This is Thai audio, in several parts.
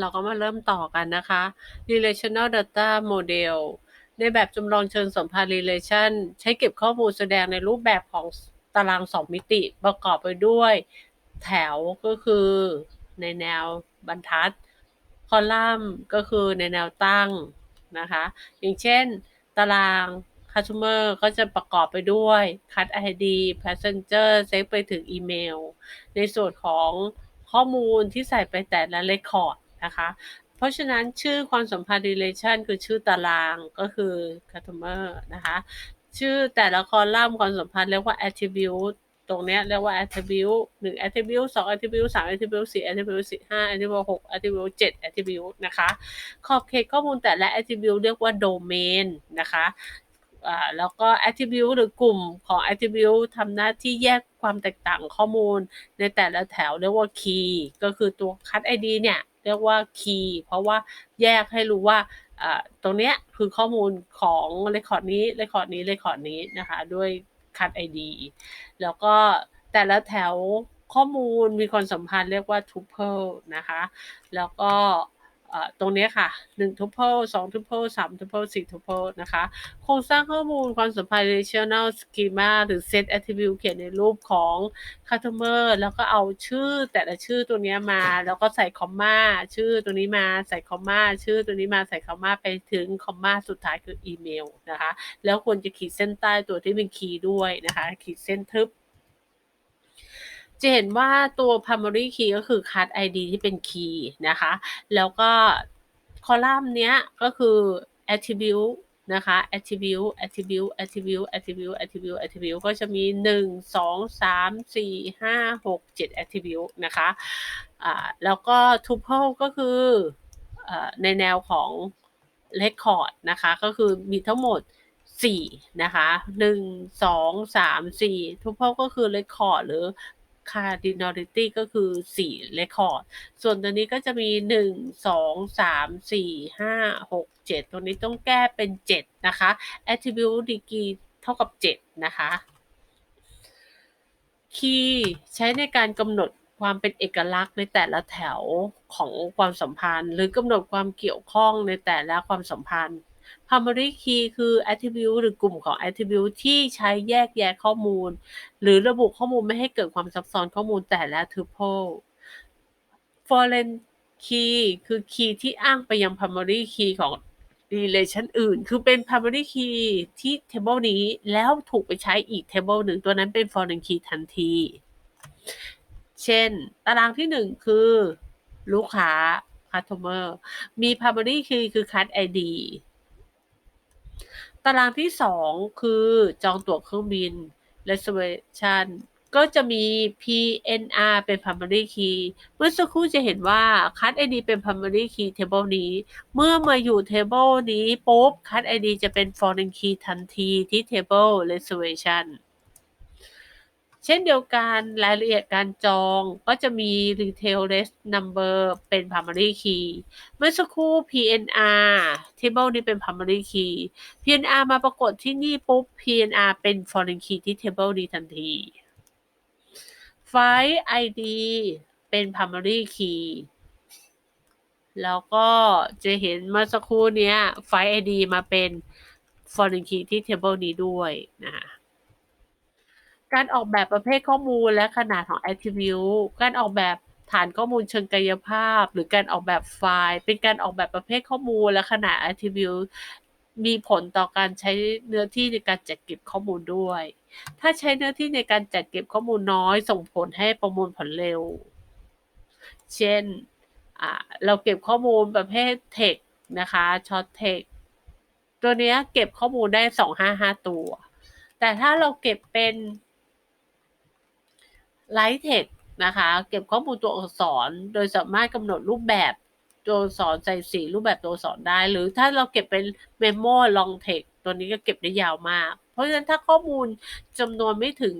เราก็มาเริ่มต่อกันนะคะ relational data model ในแบบจำลองเชิงสัมพันธ์ relation ใช้เก็บข้อมูลแสดงในรูปแบบของตารางสองมิติประกอบไปด้วย แถวก็คือในแนวบรรทัด คอลัมน์ก็คือในแนวตั้งนะคะ อย่างเช่น ตาราง customer ก็จะประกอบไปด้วย cut id passenger เซ็กไปถึงอีเมล ในส่วนของข้อมูลที่ใส่ไปแต่ละ record นะคะ เพราะฉะนั้นชื่อความสัมพันธ์ relation คือชื่อตารางก็คือ customer นะคะ ชื่อแต่ละคอลัมน์ความสัมพันธ์เรียกว่า attribute ตรงนี้เรียกว่า attribute หนึ่ง attribute สอง attribute สาม attribute สี่ attribute สี่ห้า attribute หก attribute เจ็ด attribute นะคะ ขอบเขตข้อมูลแต่ละ attribute เรียกว่า domain นะคะแล้วก็ attribute หรือกลุ่มของ attribute ทำหน้าที่แยกความแตกต่างข้อมูลในแต่ละแถวเรียกว่า key ก็คือตัว cut id เนี่ย เรียกว่าคีย์เพราะว่าแยกให้รู้ว่าตรงเนี้ยคือข้อมูลของเรคคอร์ดนี้เรคคอร์ดนี้เรคคอร์ดนี้นะคะด้วย cut id แล้วก็แต่ละแถวข้อมูลมีความสัมพันธ์เรียกว่า tuple นะคะ แล้วก็ ตรงนี้ค่ะ1 tuple 2 tuple 3 tuple 4 tuple นะคะ โครงสร้างข้อมูลความสัมพันธ์ relational schema หรือ set attribute เขียนในรูปของ customer แล้วก็เอาชื่อแต่ละชื่อตัวนี้มา แล้วก็ใส่คอมมาชื่อตัวนี้มาใส่คอมมาชื่อตัวนี้มาใส่คอมมาไปถึงคอมมาสุดท้ายคืออีเมลนะคะ แล้วควรจะขีดเส้นใต้ตัวที่เป็นคีย์ด้วยนะคะ ขีดเส้นทึบ จะเห็นว่าตัว primary key ก็คือ card ID ที่เป็น key นะคะ แล้วก็คอลัมน์เนี้ยก็คือ attribute นะคะ attribute attribute attribute attribute attribute attribute ก็จะมี 1 2 3 4 5 6 7 attribute นะคะอ่าแล้วก็ tuple ก็คืออในแนวของ record นะคะ ก็คือมีทั้งหมด 4 นะคะ 1 2 3 4 tuple ก็คือ record หรือ cardinality ก็คือ4 record ส่วนตัวนี้ก็จะมี 1 2 3 4 5 6 7 ตัวนี้ต้องแก้เป็น 7 นะคะ attribute degree เท่ากับ 7 นะคะ key ใช้ในการกำหนดความเป็นเอกลักษณ์ในแต่ละแถวของความสัมพันธ์ หรือกำหนดความเกี่ยวข้องในแต่ละความสัมพันธ์ primary key คือ attribute หรือกลุ่มของ attribute ที่ใช้แยกแยะข้อมูล หรือระบุข้อมูลไม่ให้เกิดความซับซ้อนข้อมูลแต่ละ tuple foreign key คือ key ที่อ้างไปยัง primary key ของ relation อื่น คือเป็น primary key ที่ table นี้แล้วถูกไปใช้อีก table หนึ่งตัวนั้นเป็น foreign key ทันที เช่น ตารางที่หนึ่งคือ ลูกค้า customer มี primary key คือ card ID ตารางที่สองคือจองตั๋วเครื่องบิน reservation ก็จะมี PNR เป็น primary key เมื่อสักครู่จะเห็นว่า card ID เป็น primary key table นี้ เมื่อมาอยู่ table นี้ปุ๊บ card ID จะเป็น foreign key ทันทีที่ table reservation เช่นเดียวกันรายละเอียดการจองก็จะมี retail list number เป็น primary key เมื่อสักครู่ PNR table นี้เป็น primary key PNR มาปรากฏที่นี่ปุ๊บ PNR เป็น foreign key ที่ table นี้ทันที file ID เป็น primary key แล้วก็จะเห็นเมื่อสักครู่นี้ file ID มาเป็น foreign key ที่ table นี้ด้วยนะคะ การออกแบบประเภทข้อมูลและขนาดของ attribute การออกแบบฐานข้อมูลเชิงกายภาพ หรือการออกแบบไฟล์ เป็นการออกแบบประเภทข้อมูลและขนาด attribute มีผลต่อการใช้เนื้อที่ในการจัดเก็บข้อมูลด้วย ถ้าใช้เนื้อที่ในการจัดเก็บข้อมูลน้อย ส่งผลให้ประมวลผลเร็ว เช่น เราเก็บข้อมูลประเภท text นะคะ short text ตัวนี้เก็บข้อมูลได้ 255 ตัว แต่ถ้าเราเก็บเป็น ไลท์เทคนะคะ เก็บข้อมูลตัวอักษร โดยสามารถกำหนดรูปแบบตัวอักษรใส่สีรูปแบบตัวอักษรได้ หรือถ้าเราเก็บเป็นเมมโมลองเทคตัวนี้ก็เก็บได้ยาวมาก เพราะฉะนั้นถ้าข้อมูลจำนวนไม่ถึง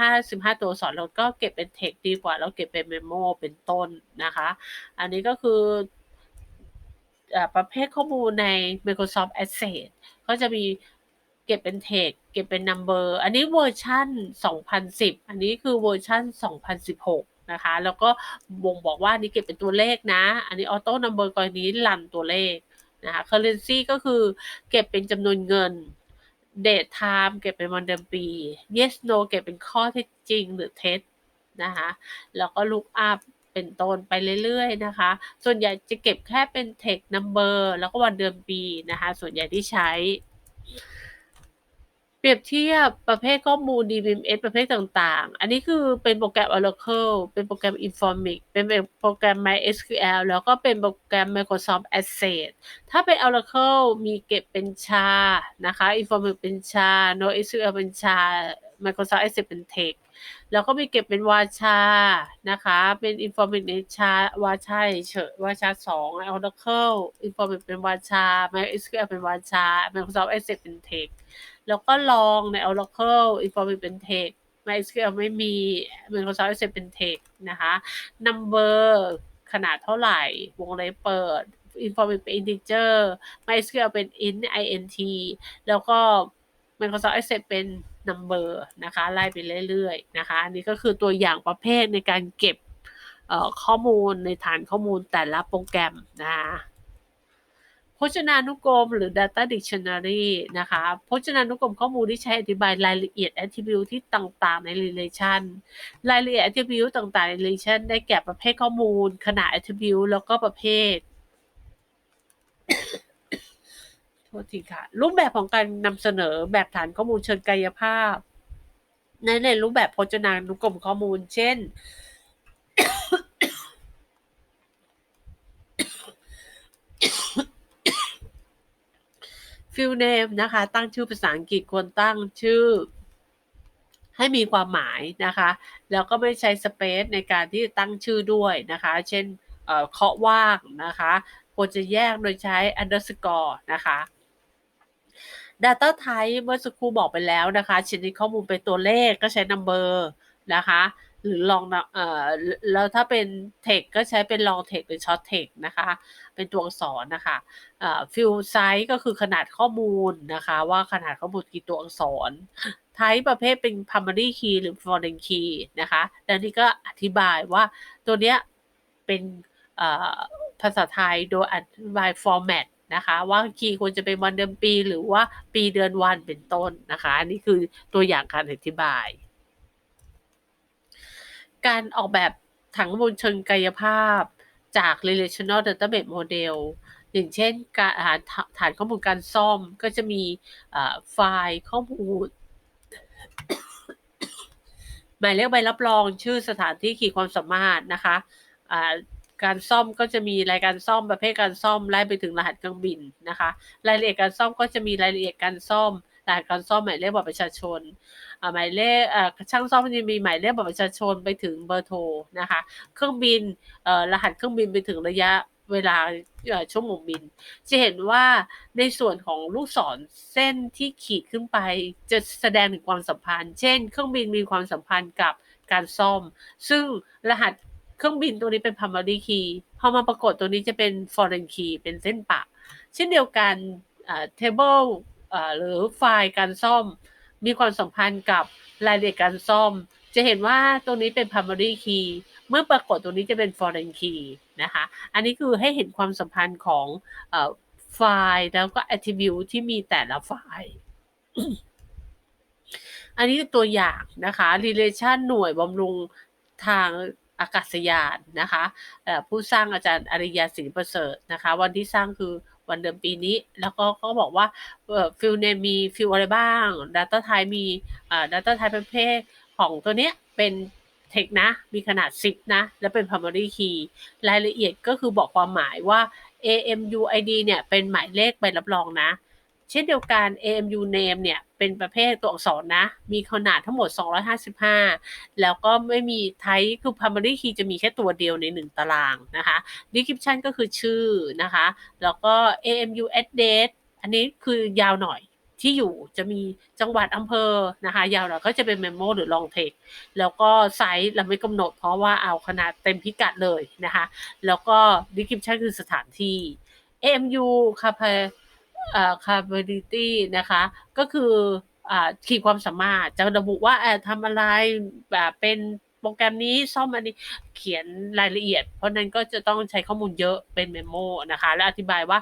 255 ตัวอักษรเราก็เก็บเป็นเทคดีกว่า เราเก็บเป็นเมมโมเป็นต้นนะคะ อันนี้ก็คือประเภทข้อมูลใน Microsoft Access ก็จะมี ก็บเป็นเทคเก็บเป็น number อันนี้เวอร์ชัน2010 อันนี้คือเวอร์ชัน2016 นะคะ แล้วก็บ่งบอกว่านี่เก็บเป็นตัวเลขนะ อันนี้ออโต้นัมเบอร์กรณีรันตัวเลขนะคะ currency ก็คือเก็บเป็นจำนวนเงิน date time เก็บเป็นวันเดือนปี yes no เก็บเป็นข้อเท็จจริงหรือเท็จนะคะ แล้วก็ look up เป็นต้นไปเรื่อยๆนะคะ ส่วนใหญ่จะเก็บแค่เป็น text number แล้วก็วันเดือนปีนะคะ ส่วนใหญ่ที่ใช้ เปรียบเทียบประเภทข้อมูล DBMS ประเภทต่างๆ อันนี้คือเป็นโปรแกรม Oracle เป็นโปรแกรม Informix เป็นโปรแกรม MySQL แล้วก็เป็นโปรแกรม Microsoft Access ถ้าเป็น Oracle มีเก็บเป็นชา นะคะ Informix เป็นชา NoSQL เป็นชา Microsoft Access เป็น Text แล้วก็มีเก็บเป็นวาชา นะคะ เป็น Informix ในชาวาชาเฉยวาชา 2 Oracle Informix เป็นวาชา MySQL เป็นวาชา Microsoft Access เป็น Text แล้วก็ลองใน Oracle Informix เป็น Text MySQL ไม่มี Microsoft Access เป็น Text นะคะ Number ขนาดเท่าไหร่ วงเล็บเปิด Informix เป็น Integer MySQL เป็น int int แล้วก็ Microsoft Access เป็น number นะคะไล่ไปเรื่อยๆนะคะอันนี้ก็คือตัวอย่างประเภทในการเก็บข้อมูลในฐานข้อมูลแต่ละโปรแกรมนะคะ พจนานุกรม หรือ data dictionary นะคะ พจนานุกรมข้อมูลที่ใช้อธิบายรายละเอียด attribute ที่ต่างๆ ใน relation รายละเอียด attribute ต่างๆ ใน relation ได้แก่ประเภทข้อมูล ขนาด attribute แล้วก็ประเภทโทษทีค่ะ รูปแบบของการนำเสนอแบบฐานข้อมูลเชิงกายภาพ ในในรูปแบบพจนานุกรมข้อมูล เช่น ฟิลเนมนะคะ ตั้งชื่อภาษาอังกฤษควรตั้งชื่อ ให้มีความหมายนะคะ แล้วก็ไม่ใช้สเปซในการที่ตั้งชื่อด้วยนะคะ เช่นเคาะว่างนะคะควรจะแยกโดยใช้ underscore นะคะ Data Type เมื่อสักครู่บอกไปแล้วนะคะชนิดข้อมูลเป็นตัวเลขก็ใช้ number นะคะ หรือลองเอ่อแล้วถ้าเป็น text ก็ใช้เป็น long text หรือ short text นะคะ เป็นตัวอักษรนะคะเอ่อ field size ก็คือขนาดข้อมูลนะคะ ว่าขนาดข้อมูลกี่ตัวอักษร type ประเภทเป็น primary key หรือ foreign key นะคะแล้วนี่ก็อธิบายว่าตัวเนี้ยเป็นภาษาไทยโดยอธิบาย format นะคะว่าคีย์ควรจะเป็นวันเดือนปีหรือว่าปีเดือนวันเป็นต้นนะคะ อันนี้คือตัวอย่างการอธิบาย การออกแบบถังข้อมูลเชิงกายภาพจาก relational database model อย่างเช่นการฐานข้อมูลการซ่อมก็จะมีไฟล์ข้อมูลหมายเลขใบรับรองชื่อสถานที่ขีดความสามารถนะคะการซ่อมก็จะมีรายการซ่อมประเภทการซ่อมไล่ไปถึงรหัสเครื่องบินนะคะ รายละเอียดการซ่อมก็จะมีรายละเอียดการซ่อม รหัสการซ่อมหมายเลขบัตรประชาชนหมายเลขช่างซ่อมจะมีหมายเลขบัตรประชาชนไปถึงเบอร์โทรนะคะ เครื่องบินรหัสเครื่องบินไปถึงระยะเวลาชั่วโมงบิน จะเห็นว่าในส่วนของลูกศรเส้นที่ขีดขึ้นไป จะแสดงถึงความสัมพันธ์ เช่น เครื่องบินมีความสัมพันธ์กับการซ่อม ซึ่งรหัสเครื่องบินตัวนี้เป็น primary key พอมาปรากฏตัวนี้จะเป็น foreign key เป็นเส้นปะ เช่นเดียวกัน table หรือไฟล์การซ่อม มีความสัมพันธ์กับรายละเอียดการซ่อม จะเห็นว่าตัวนี้เป็น primary key เมื่อปรากฏตัวนี้จะเป็น foreign key นะคะ อันนี้คือให้เห็นความสัมพันธ์ของไฟล์แล้วก็ attribute ที่มีแต่ละไฟล์ อันนี้ตัวอย่างนะคะ relation หน่วยบำรุงทางอากาศยานนะคะผู้สร้างอาจารย์อริยาศรีประเสริฐนะคะ วันที่สร้างคือ วันเดือนปีนี้ แล้วก็เขาบอกว่าฟิลเนมีฟิลอะไรบ้าง Data Type มี Data Type ประเภทของตัวเนี้ยเป็นเทคนะ มีขนาด 10 นะ และเป็น primary key รายละเอียดก็คือบอกความหมายว่า AMUID เนี่ยเป็นหมายเลขใบรับรองนะ เช่นเดียวกัน AMU name เนี่ยเป็นประเภทตัวอักษรนะ มีขนาดทั้งหมด 255 แล้วก็ไม่มีไทป์คือ primary key จะมีแค่ตัวเดียวใน 1 ตารางนะคะ description ก็คือชื่อนะคะ แล้วก็ AMU address อันนี้คือยาวหน่อยที่อยู่จะมีจังหวัดอำเภอนะคะยาวหน่อยก็จะเป็น memo หรือ long text แล้วก็ไซส์เราไม่กำหนดเพราะว่าเอาขนาดเต็มพิกัดเลยนะคะ แล้วก็ description คือสถานที่ AMU c a p a b i l i t y นะคะ ก็คือขีดความสามารถจะระบุว่าทำอะไรแบบเป็นโปรแกรมนี้ซ่อมอันนี้เขียนรายละเอียด เพราะนั้นก็จะต้องใช้ข้อมูลเยอะเป็นเมมโมนะคะ และอธิบายว่า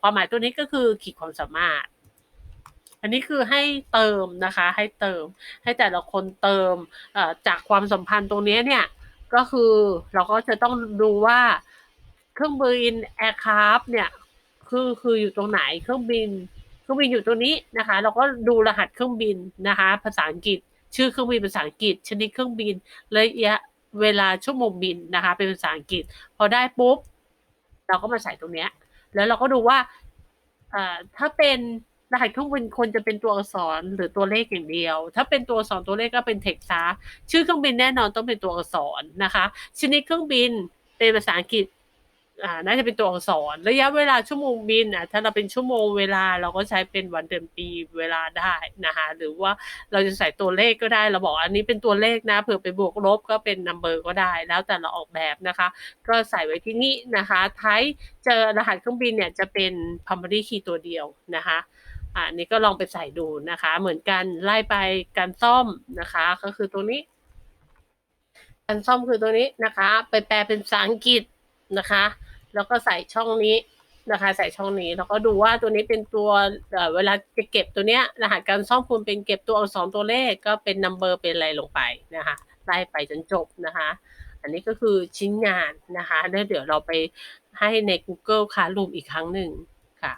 ความหมายตัวนี้ก็คือขีดความสามารถ อันนี้คือให้เติมนะคะ ให้เติม ให้แต่ละคนเติมจากความสัมพันธ์ตรงนี้เนี่ยก็คือเราก็จะต้องดูว่าเครื่องบินแอร์คราฟเนี่ย คือคืออยู่ตรงไหนเครื่องบิน เครื่องบินอยู่ตรงนี้นะคะ เราก็ดูรหัสเครื่องบินนะคะ ภาษาอังกฤษ ชื่อเครื่องบินภาษาอังกฤษ ชนิดเครื่องบินระยะเวลาชั่วโมงบินนะคะ เป็นภาษาอังกฤษ พอได้ปุ๊บ เราก็มาใส่ตรงเนี้ย แล้วเราก็ดูว่าถ้าเป็นรหัสเครื่องบินควรจะเป็นตัวอักษรหรือตัวเลขอย่างเดียว ถ้าเป็นตัวอักษรตัวเลขก็เป็นเท็กซ์ชื่อเครื่องบินแน่นอนต้องเป็นตัวอักษรนะคะ ชนิดเครื่องบินเป็นภาษาอังกฤษ อ่าน่าจะเป็นตัวอักษรระยะเวลาชั่วโมงบินอะถ้าเราเป็นชั่วโมงเวลาเราก็ใช้เป็นวันเดือนปีเวลาได้นะคะหรือว่าเราจะใส่ตัวเลขก็ได้ เราบอกอันนี้เป็นตัวเลขนะเผื่อไปบวกลบก็เป็นนัมเบอร์ก็ได้ แล้วแต่เราออกแบบนะคะ ก็ใส่ไว้ที่นี่นะคะไทยเจอรหัสเครื่องบินเนี่ยจะเป็น primary key ตัวเดียวนะคะอ่านี่ก็ลองไปใส่ดูนะคะ เหมือนกันไล่ไปการซ่อมนะคะ ก็คือตัวนี้ การซ่อมคือตัวนี้นะคะ ไปแปลเป็นภาษาอังกฤษนะคะ แล้วก็ใส่ช่องนี้นะคะ ใส่ช่องนี้แล้วก็ดูว่าตัวนี้เป็นตัวเวลาจะเก็บตัวเนี้ยรหัสการซ่อมคุณเป็นเก็บตัวอักษรตัวเลขก็เป็นนัมเบอร์เป็นอะไรลงไปนะคะไล่ไปจนจบนะคะ อันนี้ก็คือชิ้นงานนะคะแล้วเดี๋ยวเราไปให้ใน Google Classroom อีกครั้งหนึ่งค่ะ